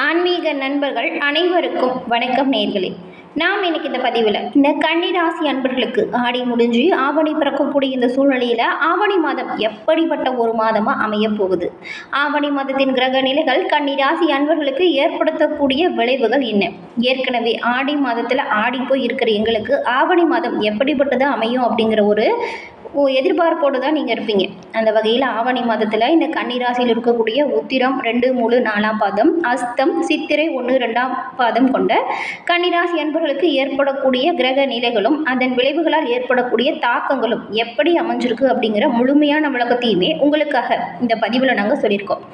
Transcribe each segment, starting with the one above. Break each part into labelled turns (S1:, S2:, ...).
S1: ஆன்மீக நண்பர்கள் அனைவருக்கும் வணக்கம் நேர்களே. நாம் இன்னைக்கு இந்த பதிவில் இந்த கன்னிராசி அன்பர்களுக்கு ஆடி முடிஞ்சு ஆவணி பிறக்கக்கூடிய இந்த சூழ்நிலையில் ஆவணி மாதம் எப்படிப்பட்ட ஒரு மாதமாக அமைய போகுது? ஆவணி மாதத்தின் கிரக நிலைகள் கன்னிராசி அன்பர்களுக்கு ஏற்படுத்தக்கூடிய விளைவுகள் என்ன? ஏற்கனவே ஆடி மாதத்தில் ஆடி போய் இருக்கிற எங்களுக்கு ஆவணி மாதம் எப்படிப்பட்டது அமையும் அப்படிங்கிற ஒரு எதிர்பார்ப்போடு தான் நீங்கள் இருப்பீங்க. அந்த வகையில் ஆவணி மாதத்தில் இந்த கன்னிராசியில் இருக்கக்கூடிய உத்திரம் ரெண்டு மூணு நாலாம் பாதம் அஸ்தம் சித்திரை ஒன்று ரெண்டாம் பாதம் கொண்ட கன்னிராசி அன்பர்களுக்கு ஏற்படக்கூடிய கிரக நிலைகளும் அதன் விளைவுகளால் ஏற்படக்கூடிய தாக்கங்களும் எப்படி அமைஞ்சிருக்கு அப்படிங்கிற முழுமையான விளக்கத்தையுமே உங்களுக்காக இந்த பதிவில் நாங்கள் சொல்லியிருக்கோம்.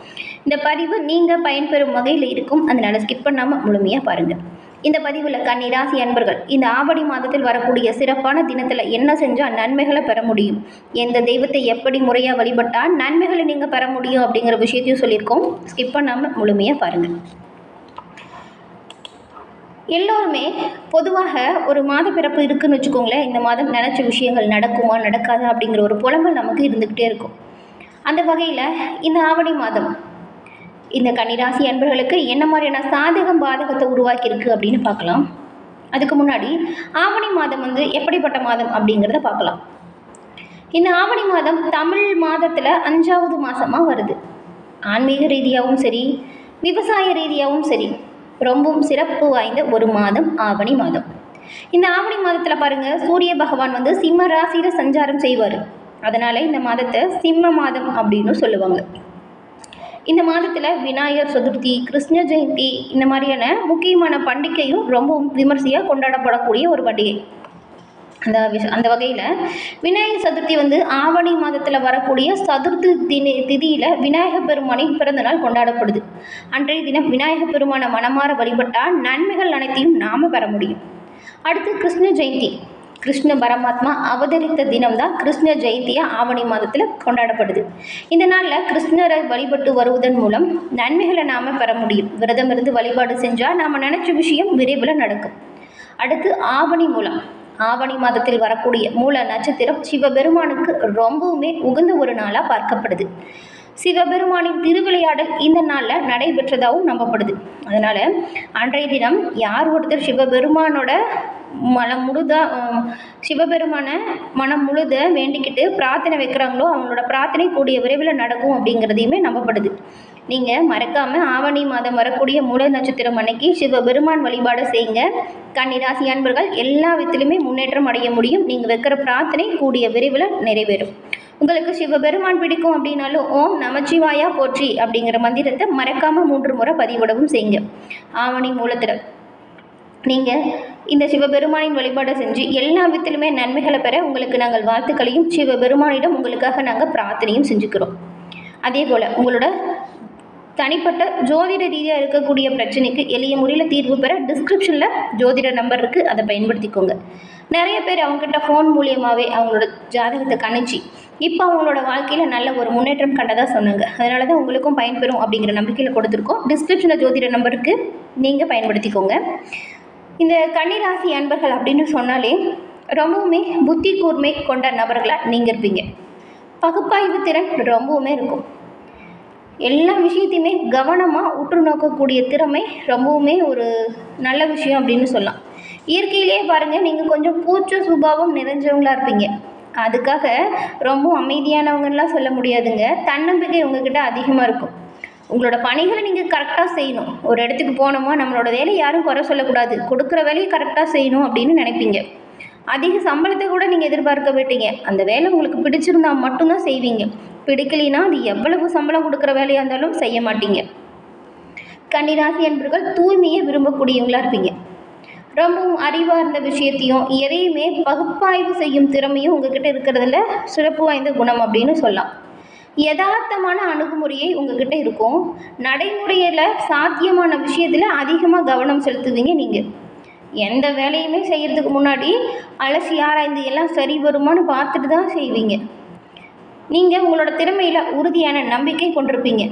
S1: இந்த பதிவு நீங்கள் பயன்பெறும் வகையில் இருக்கும். அதனால் ஸ்கிப் பண்ணாமல் முழுமையாக பாருங்கள் இந்த பதிவில் கன்னிராசி அன்பர்கள் இந்த ஆவடி மாதத்தில் வரக்கூடிய சிறப்பான தினத்தில் என்ன செஞ்சால் நன்மைகளை பெற முடியும்? எந்த தெய்வத்தை எப்படி முறையாக வழிபட்டால் நன்மைகளை நீங்கள் பெற முடியும் அப்படிங்கிற விஷயத்தையும் சொல்லியிருக்கோம். ஸ்கிப் பண்ணாமல் முழுமையாக பாருங்கள் எல்லோருமே பொதுவாக ஒரு மாத பிறப்பு இருக்குன்னு வச்சுக்கோங்களேன் இந்த மாதம் நினச்ச விஷயங்கள் நடக்குமா நடக்காதா அப்படிங்கிற ஒரு புலம்பல் நமக்கு இருந்துக்கிட்டே இருக்கும். அந்த வகையில் இந்த ஆவணி மாதம் இந்த கன்னிராசி அன்பர்களுக்கு என்ன மாதிரியான சாதகம் பாதகத்தை உருவாக்கியிருக்கு அப்படின்னு பார்க்கலாம். அதுக்கு முன்னாடி ஆவணி மாதம் வந்து எப்படிப்பட்ட மாதம் அப்படிங்கிறத பார்க்கலாம். இந்த ஆவணி மாதம் தமிழ் மாதத்தில் அஞ்சாவது மாதமாக வருது. ஆன்மீக ரீதியாகவும் சரி விவசாய ரீதியாகவும் சரி ரொம்பவும் சிறப்பு வாய்ந்த ஒரு மாதம் ஆவணி மாதம். இந்த ஆவணி மாதத்தில் பாருங்கள் சூரிய பகவான் வந்து சிம்ம ராசியில் சஞ்சாரம் செய்வார். அதனால் இந்த மாதத்தை சிம்ம மாதம் அப்படின்னு சொல்லுவாங்க. இந்த மாதத்தில் விநாயகர் சதுர்த்தி கிருஷ்ண ஜெயந்தி இந்த மாதிரியான முக்கியமான பண்டிகையும் ரொம்பவும் விமர்சையாக கொண்டாடப்படக்கூடிய ஒரு பண்டிகை. அந்த விஷ அந்த வகையில் விநாயகர் சதுர்த்தி வந்து ஆவணி மாதத்தில் வரக்கூடிய சதுர்த்தி தினி திதியில் விநாயகர் பெருமானின் பிறந்தநாள் கொண்டாடப்படுது. அன்றைய தினம் விநாயகர் பெருமானை மனமாற வழிபட்டால் நன்மைகள் அனைத்தையும் நாம் பெற முடியும். அடுத்து கிருஷ்ண ஜெயந்தி. கிருஷ்ண பரமாத்மா அவதரித்த தினம்தான் கிருஷ்ண ஜெயந்தியா ஆவணி மாதத்தில் கொண்டாடப்படுது. இந்த நாளில் கிருஷ்ணரை வழிபட்டு வருவதன் மூலம் நன்மைகளை நாம் பெற முடியும். விரதம் இருந்து வழிபாடு செஞ்சால் நாம் நினச்ச விஷயம் விரைவில் நடக்கும். அடுத்து ஆவணி மூலம். ஆவணி மாதத்தில் வரக்கூடிய மூல நட்சத்திரம் சிவபெருமானுக்கு ரொம்பவுமே உகந்த ஒரு நாளாக பார்க்கப்படுது. சிவபெருமானின் திருவிளையாடல் இந்த நாளில் நடைபெற்றதாகவும் நம்பப்படுது. அதனால் அன்றைய தினம் யார் ஒருத்தர் சிவபெருமானோட மனம் முழுதா சிவபெருமானை மனம் முழுத வேண்டிக்கிட்டு பிரார்த்தனை வைக்கிறாங்களோ அவங்களோட பிரார்த்தனை கூடிய விரைவில் நடக்கும் அப்படிங்கிறதையுமே நம்பப்படுது. நீங்கள் மறக்காமல் ஆவணி மாதம் வரக்கூடிய மூல நட்சத்திரம் அன்னைக்கு சிவபெருமான் வழிபாடு செய்யுங்க. கன்னிராசி அன்பர்கள் எல்லா விதத்திலுமே முன்னேற்றம் அடைய முடியும். நீங்கள் வைக்கிற பிரார்த்தனை கூடிய விரைவில் நிறைவேறும். உங்களுக்கு சிவபெருமான் பிடிக்கும் அப்படின்னாலும் ஓம் நமச்சிவாயா போற்றி அப்படிங்கிற மந்திரத்தை மறக்காமல் மூன்று முறை பதிவிடவும் செய்யுங்க. ஆவணி மூலத்தில். நீங்கள் இந்த சிவபெருமானின் வழிபாடை செஞ்சு எல்லா விதத்திலுமே நன்மைகளை பெற உங்களுக்கு நாங்கள் வாழ்த்துக்களையும் சிவபெருமானிடம் உங்களுக்காக நாங்கள் பிரார்த்தனையும் செஞ்சுக்கிறோம். அதே போல் உங்களோட தனிப்பட்ட ஜோதிட ரீதியாக இருக்கக்கூடிய பிரச்சனைக்கு எளிய முறையில் தீர்வு பெற டிஸ்கிரிப்ஷனில் ஜோதிட நம்பர் இருக்குது அதை பயன்படுத்திக்கோங்க. நிறைய பேர் அவங்ககிட்ட ஃபோன் மூலியமாகவே அவங்களோட ஜாதகத்தை கணிச்சு இப்போ அவங்களோட வாழ்க்கையில் நல்ல ஒரு முன்னேற்றம் கண்டதாக சொன்னாங்க. அதனால தான் உங்களுக்கும் பயன்பெறும் அப்படிங்கிற நம்பிக்கையில் கொடுத்துருக்கோம். டிஸ்கிரிப்ஷனில் ஜோதிட நம்பருக்கு நீங்கள் பயன்படுத்திக்கோங்க. இந்த கன்னிராசி அன்பர்கள் அப்படின்னு சொன்னாலே ரொம்பவுமே புத்தி கூர்மை கொண்ட நபர்களாக நீங்கள் இருப்பீங்க. பகுப்பாய்வு திறன் ரொம்பவுமே இருக்கும். எல்லா விஷயத்தையுமே கவனமாக உற்று நோக்கக்கூடிய திறமை ரொம்பவுமே ஒரு நல்ல விஷயம் அப்படின்னு சொல்லலாம். இயற்கையிலேயே பாருங்கள் நீங்கள் கொஞ்சம் கூச்ச சுபாவம் நிறைஞ்சவங்களா இருப்பீங்க. அதுக்காக ரொம்ப அமைதியானவங்கலாம் சொல்ல முடியாதுங்க. தன்னம்பிக்கை உங்ககிட்ட அதிகமாக இருக்கும். உங்களோட பணிகளை நீங்கள் கரெக்டாக செய்யணும். ஒரு இடத்துக்கு போனோமா நம்மளோட வேலையை யாரும் குறை சொல்லக்கூடாது. கொடுக்குற வேலையை கரெக்டாக செய்யணும் அப்படின்னு நினைப்பீங்க. அதிக சம்பளத்தை கூட நீங்கள் எதிர்பார்க்க மாட்டீங்க. அந்த வேலை உங்களுக்கு பிடிச்சிருந்தா மட்டும்தான் செய்வீங்க. பிடிக்கலைன்னா அது எவ்வளவு சம்பளம் கொடுக்குற வேலையாக இருந்தாலும் செய்ய மாட்டீங்க. கன்னிராசி என்பர்கள் தூய்மையை விரும்பக்கூடியவங்களாக இருப்பீங்க. ரொம்பவும் அறிவாக இருந்த விஷயத்தையும் எதையுமே பகுப்பாய்வு செய்யும் திறமையும் உங்ககிட்ட இருக்கிறதுல சிறப்பு வாய்ந்த குணம் அப்படின்னு சொல்லலாம். யதார்த்தமான அணுகுமுறையை உங்ககிட்ட இருக்கும். நடைமுறையில் சாத்தியமான விஷயத்தில் அதிகமாக கவனம் செலுத்துவீங்க நீங்கள் எந்த வேலையுமே செய்கிறதுக்கு முன்னாடி அலசி ஆராய்ந்து எல்லாம் சரி வருமானு பார்த்துட்டு தான் செய்வீங்க. நீங்கள் உங்களோட திறமையில் உறுதியான நம்பிக்கை கொண்டிருப்பீங்க.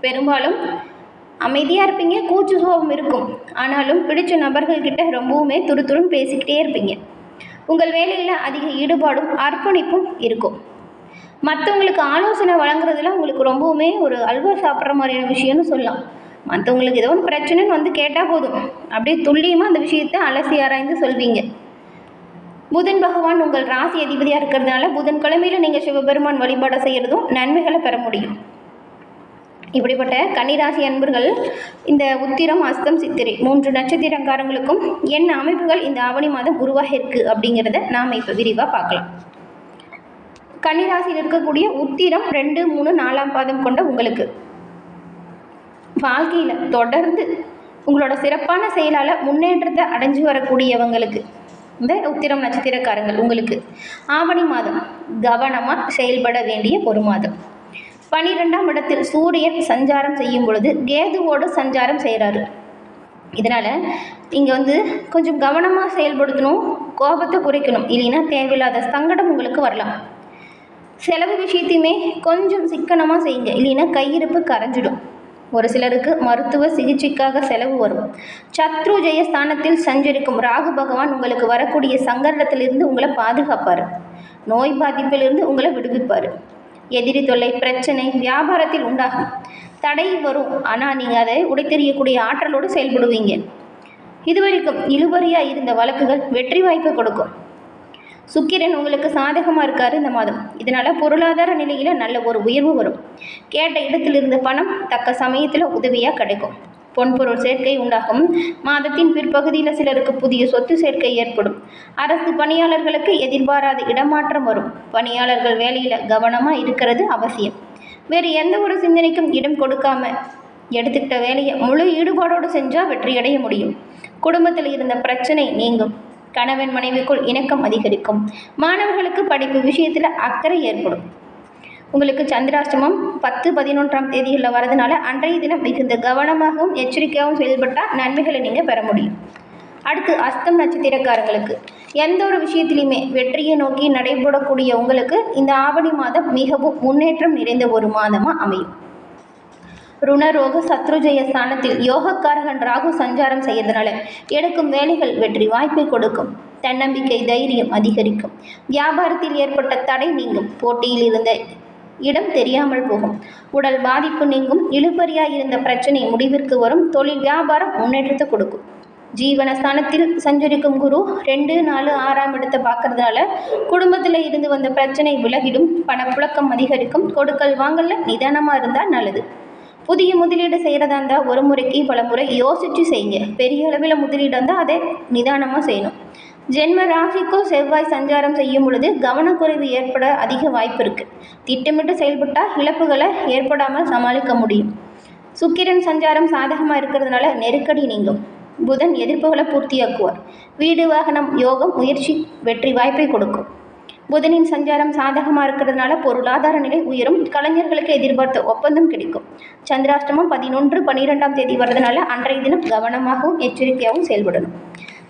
S1: பெரும்பாலும் அமைதியாக இருப்பீங்க கூச்சு சுபாவம் இருக்கும். ஆனாலும் பிடிச்ச நபர்கள்கிட்ட ரொம்பவுமே துரு பேசிக்கிட்டே இருப்பீங்க. உங்கள் வேலையில் அதிக ஈடுபாடும் அர்ப்பணிப்பும் இருக்கும். மற்றவங்களுக்கு ஆலோசனை வழங்குறதுல உங்களுக்கு ரொம்பவுமே ஒரு அல்வா சாப்பிட்ற மாதிரியான விஷயம்னு சொல்லலாம். மற்றவங்களுக்கு ஏதோ ஒரு பிரச்சனைன்னு வந்து கேட்டால் போதும். அப்படியே துல்லியமாக அந்த விஷயத்தை அலசி ஆராய்ந்து சொல்வீங்க. புதன் பகவான் உங்கள் ராசி அதிபதியாக இருக்கிறதுனால புதன் கிழமையில நீங்கள் சிவபெருமான் வழிபாடு செய்கிறதும் நன்மைகளை பெற முடியும். இப்படிப்பட்ட கன்னிராசி அன்பர்கள் இந்த உத்திரம் அஸ்தம் சித்திரை மூன்று நட்சத்திரங்காரங்களுக்கும் என்ன அமைப்புகள் இந்த ஆவணி மாதம் உருவாக இருக்கு அப்படிங்கிறத நாம் இப்போ விரிவாக பார்க்கலாம். கன்னிராசியில் இருக்கக்கூடிய உத்திரம் ரெண்டு மூணு நாலாம் பாதம் கொண்ட உங்களுக்கு. வாழ்க்கையில் தொடர்ந்து உங்களோட சிறப்பான செயலால் முன்னேற்றத்தை அடைஞ்சு வரக்கூடியவங்களுக்கு இந்த உத்திரம் நட்சத்திரக்காரங்கள் உங்களுக்கு ஆவணி மாதம் கவனமாக செயல்பட வேண்டிய ஒரு மாதம். பனிரெண்டாம் இடத்தில் சூரியன் சஞ்சாரம் செய்யும் பொழுது கேதுவோடு சஞ்சாரம் செய்கிறாரு இதனால் இங்கே வந்து கொஞ்சம் கவனமாக செயல்படுத்தணும் கோபத்தை குறைக்கணும் இல்லைன்னா தேவையில்லாத சங்கடம் உங்களுக்கு வரலாம். செலவு விஷயத்தையுமே கொஞ்சம் சிக்கனமாக செய்யுங்க இல்லைன்னா கையிருப்பு கரைஞ்சிடும். ஒரு சிலருக்கு மருத்துவ சிகிச்சைக்காக செலவு வரும். சத்ரு ஜெயஸ்தானத்தில் சஞ்சரிக்கும் ராகு பகவான் உங்களுக்கு வரக்கூடிய சங்கடத்திலிருந்து உங்களை பாதுகாப்பார். நோய் பாதிப்பிலிருந்து உங்களை விடுவிப்பார். எதிரி தொல்லை பிரச்சனை வியாபாரத்தில் உண்டாகும். தடை வரும். ஆனால் நீங்கள் அதை உடைத்தெறியக்கூடிய ஆற்றலோடு செயல்படுவீங்க. இதுவரைக்கும் இழுபறியாக இருந்த வழக்குகள் வெற்றி வாய்ப்பை கொடுக்கும். சுக்கிரன் உங்களுக்கு சாதகமாக இருக்கார் இந்த மாதம். இதனால் பொருளாதார நிலையில் நல்ல ஒரு உயர்வு வரும். கேட்ட இடத்தில் பணம் தக்க சமயத்தில் உதவியாக கிடைக்கும். பொன்பொருள் சேர்க்கை உண்டாகும். மாதத்தின் பிற்பகுதியில் சிலருக்கு புதிய சொத்து சேர்க்கை ஏற்படும். அரசு பணியாளர்களுக்கு எதிர்பாராத இடமாற்றம் வரும். பணியாளர்கள் வேலையில் கவனமாக இருக்கிறது அவசியம். வேறு எந்த ஒரு சிந்தனைக்கும் இடம் கொடுக்காம எடுத்துக்கிட்ட வேலையை முழு ஈடுபாடோடு செஞ்சால் வெற்றியடைய முடியும். குடும்பத்தில் இருந்த பிரச்சனை நீங்கும். கணவன் மனைவிக்குள் இணக்கம் அதிகரிக்கும். மாணவர்களுக்கு படிப்பு விஷயத்தில் அக்கறை ஏற்படும். உங்களுக்கு சந்திராஷ்டமம் பத்து பதினொன்றாம் தேதிகளில் வரதுனால அன்றைய தினம் மிகுந்த கவனமாகவும் எச்சரிக்கையாகவும் செயல்பட்டால் நன்மைகளை நீங்கள் பெற முடியும். அடுத்து அஸ்தம் நட்சத்திரக்காரங்களுக்கு. எந்த ஒரு விஷயத்திலையுமே வெற்றியை நோக்கி நடைபெறக்கூடிய உங்களுக்கு இந்த ஆவணி மாதம் மிகவும் முன்னேற்றம் நிறைந்த ஒரு மாதமாக அமையும். ருணரோக சத்ருஜய ஸ்தானத்தில் யோகக்காரகன் ராகு சஞ்சாரம் செய்யறதுனால எடுக்கும் வேலைகள் வெற்றி வாய்ப்பை கொடுக்கும். தன்னம்பிக்கை தைரியம் அதிகரிக்கும். வியாபாரத்தில் ஏற்பட்ட தடை நீங்கும். போட்டியில் இருந்த இடம் தெரியாமல் போகும். உடல் பாதிப்பு நீங்கும். இழுபறியாய் இருந்த பிரச்சனை முடிவிற்கு வரும். தொழில் வியாபாரம் முன்னேற்றத்தை கொடுக்கும். ஜீவனஸ்தானத்தில் சஞ்சரிக்கும் குரு ரெண்டு நாலு ஆறாம் இடத்தை பார்க்கறதுனால குடும்பத்தில் இருந்து வந்த பிரச்சனை விலகிடும். பணப்புழக்கம் அதிகரிக்கும். கொடுக்கல் வாங்கல நிதானமாக இருந்தால் நல்லது. புதிய முதலீடு செய்கிறதா இருந்தால் ஒரு முறைக்கு பல முறை யோசித்து செய்யுங்க. பெரிய அளவில் முதலீடு இருந்தால் அதை நிதானமாக செய்யணும். ஜென்ம ராசிக்கும் செவ்வாய் சஞ்சாரம் செய்யும் பொழுது கவனக்குறைவு ஏற்பட அதிக வாய்ப்பு இருக்குது திட்டமிட்டு செயல்பட்டால் இழப்புகளை ஏற்படாமல் சமாளிக்க முடியும். சுக்கிரன் சஞ்சாரம் சாதகமாக இருக்கிறதுனால நெருக்கடி நீங்கும். புதன் எதிர்ப்புகளை பூர்த்தியாக்குவார். வீடு வாகனம் யோகம் முயற்சி வெற்றி வாய்ப்பை கொடுக்கும். புதனின் சஞ்சாரம் சாதகமாக இருக்கிறதுனால பொருளாதார நிலை உயரும். கலைஞர்களுக்கு எதிர்பார்த்த ஒப்பந்தம் கிடைக்கும். சந்திராஷ்டமம் பதினொன்று பன்னிரெண்டாம் தேதி வர்றதுனால அன்றைய தினம் கவனமாகவும் எச்சரிக்கையாகவும் செயல்படணும்.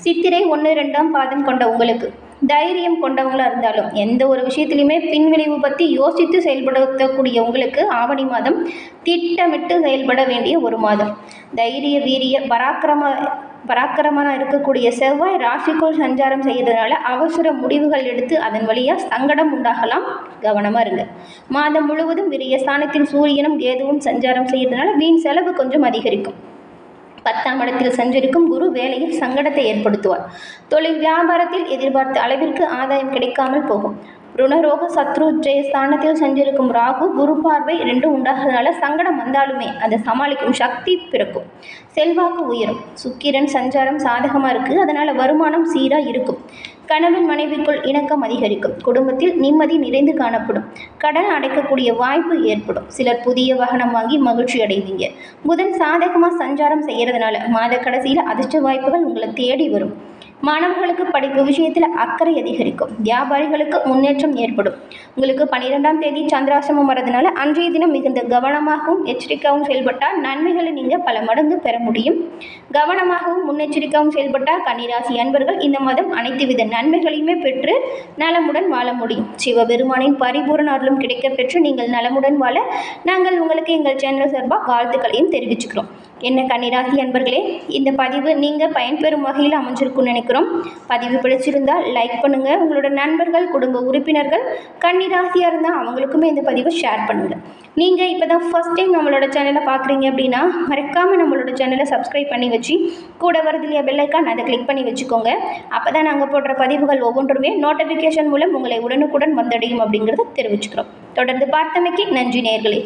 S1: சித்திரை ஒன்று ரெண்டாம் பாதம் கொண்ட உங்களுக்கு தைரியம் கொண்டவங்களாக இருந்தாலும் எந்த ஒரு விஷயத்துலையுமே பின்விளைவு பற்றி யோசித்து செயல்படுத்தக்கூடிய உங்களுக்கு ஆவணி மாதம் திட்டமிட்டு செயல்பட வேண்டிய ஒரு மாதம். தைரிய வீரிய பராக்கிரம பராக்கிரமனாக இருக்கக்கூடிய செவ்வாய் ராசிக்குள் சஞ்சாரம் செய்யறதுனால அவசர முடிவுகள் எடுத்து அதன் வழியாக சங்கடம் உண்டாகலாம். கவனமாக இருங்க. மாதம் முழுவதும் விரிய ஸ்தானத்தில் சூரியனும் கேதுவும் சஞ்சாரம் செய்யறதுனால வீண் செலவு கொஞ்சம் அதிகரிக்கும். பத்தாம் இடத்தில் சஞ்சரிக்கும் குரு வேலையில் சங்கடத்தை ஏற்படுத்துவார். தொழில் வியாபாரத்தில் எதிர்பார்த்த அளவிற்கு ஆதாயம் கிடைக்காமல் போகும். ருணரோக சத்ரு ஜெய ஸ்தானத்தில் செஞ்சிருக்கும் ராகு குரு பார்வை ரெண்டும் உண்டாகிறதுனால சங்கடம் வந்தாலுமே அதை சமாளிக்கும் சக்தி பிறக்கும். செல்வாக்கு உயரும். சுக்கிரன் சஞ்சாரம் சாதகமாக இருக்குது அதனால் வருமானம் சீராக இருக்கும். கணவன் மனைவிக்குள் இணக்கம் அதிகரிக்கும். குடும்பத்தில் நிம்மதி நிறைந்து காணப்படும். கடன் அடைக்கக்கூடிய வாய்ப்பு ஏற்படும். சிலர் புதிய வாகனம் வாங்கி மகிழ்ச்சி அடைவீங்க. புதன் சாதகமாக சஞ்சாரம் செய்கிறதுனால மாத கடைசியில் அதிர்ஷ்ட வாய்ப்புகள் உங்களை தேடி வரும். மாணவர்களுக்கு படிப்பு விஷயத்தில் அக்கறை அதிகரிக்கும். வியாபாரிகளுக்கு முன்னேற்றம் ஏற்படும். உங்களுக்கு பன்னிரெண்டாம் தேதி சந்திராசிரமம் வரதுனால அன்றைய தினம் மிகுந்த கவனமாகவும் எச்சரிக்கையாகவும் செயல்பட்டால் நன்மைகளை நீங்கள் பல மடங்கு பெற முடியும். கவனமாகவும் முன்னெச்சரிக்கையாகவும் செயல்பட்டால் கன்னிராசி அன்பர்கள் இந்த மாதம் அனைத்து வித நன்மைகளையுமே பெற்று நலமுடன் வாழ முடியும். சிவபெருமானின் பரிபூரண அருளும் கிடைக்க பெற்று நீங்கள் நலமுடன் வாழ நாங்கள் உங்களுக்கு எங்கள் சேனல் சார்பாக வாழ்த்துக்களையும் தெரிவிச்சுக்கிறோம். என்ன கன்னிராசி அன்பர்களே இந்த பதிவு நீங்கள் பயன்பெறும் வகையில் அமைஞ்சிருக்கும்னு நினைக்கிறோம். பதிவு பிடிச்சிருந்தால் லைக் பண்ணுங்கள் உங்களோட நண்பர்கள் குடும்ப உறுப்பினர்கள் கன்னிராசியாக இருந்தால் அவங்களுக்குமே இந்த பதிவை ஷேர் பண்ணுங்கள் நீங்கள் இப்போ தான் ஃபஸ்ட் டைம் நம்மளோட சேனலை பார்க்குறீங்க அப்படின்னா மறக்காமல் நம்மளோட சேனலை சப்ஸ்கிரைப் பண்ணி வச்சு கூட வருது இல்லையா பெல்லைக்கான் அதை கிளிக் பண்ணி வச்சுக்கோங்க. அப்போ தான் நாங்கள் போடுற பதிவுகள் ஒவ்வொன்றுமே நோட்டிஃபிகேஷன் மூலம் உங்களை உடனுக்குடன் வந்தடையும் அப்படிங்கிறத தெரிவிச்சுக்கிறோம். தொடர்ந்து பார்த்தமைக்கு நன்றி நேர்களே.